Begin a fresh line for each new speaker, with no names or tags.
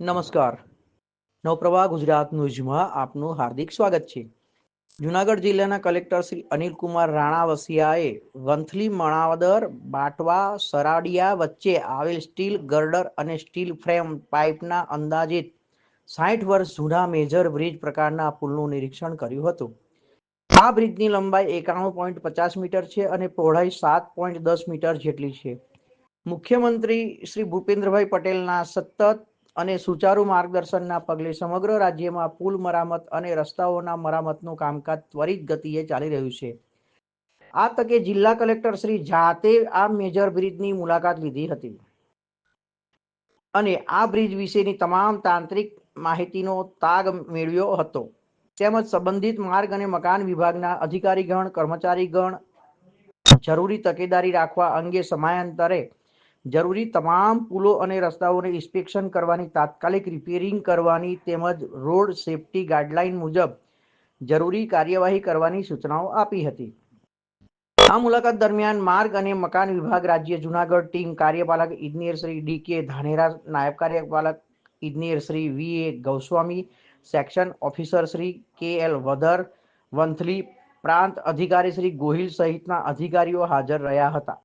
નમસ્કાર. નવપ્રવાહ ગુજરાત ન્યૂઝમાં આપનું હાર્દિક સ્વાગત છે. જુનાગઢ જિલ્લાના કલેક્ટર શ્રી અનિલકુમાર રાણા વસિયાએ વંથલી મણાવદર, બાટવા, સરાડિયા વચ્ચે આવેલ સ્ટીલ ગર્ડર અને સ્ટીલ ફ્રેમ પાઇપના અંદાજિત સાઠ વર્ષ જૂના મેજર બ્રિજ પ્રકારના પુલનું નિરીક્ષણ કર્યું હતું. આ બ્રિજની લંબાઈ એકાણું પોઈન્ટ પચાસ મીટર છે અને પહોળાઈ સાત પોઈન્ટ દસ મીટર જેટલી છે. મુખ્યમંત્રી શ્રી ભૂપેન્દ્રભાઈ પટેલના સતત અને સુચારુ માર્ગદર્શનના પગલે સમગ્ર રાજ્યમાં પુલ મરામત અને રસ્તાઓના મરામતનું કામકાજ ત્વરિત ગતિએ ચાલી રહ્યું છે. આ તકે જિલ્લા કલેક્ટર શ્રી જાતે આ મેજર બ્રિજની મુલાકાત લીધી હતી. અને આ બ્રિજ વિશેની તમામ તાંત્રિક માહિતીનો તાગ મેળવ્યો હતો. તેમજ સંબંધિત માર્ગ અને મકાન વિભાગના અધિકારીગણ, કર્મચારીગણ જરૂરી તકેદારી રાખવા અંગે સમયાંતરે જરૂરી તમામ પુલો અને રસ્તાઓને ઇન્સ્પેક્શન કરવાની, તાત્કાલિક રિપેરિંગ કરવાની તેમજ રોડ સેફટી ગાઈડલાઈન મુજબ જરૂરી કાર્યવાહી કરવાની સૂચનાઓ આપી હતી. આ મુલાકાત દરમિયાન માર્ગ અને મકાન વિભાગ રાજ્ય જુનાગઢ ટીમ કાર્યપાલક ઇજનેર શ્રી ડી કે ધાનેરા, નાયબ કાર્યપાલક ઇજનેર Shri V A Goswami, section officer Shri K L Vadhar Vanthali પ્રાંત અધિકારી શ્રી ગોહિલ સહિતના અધિકારીઓ હાજર રહ્યા હતા.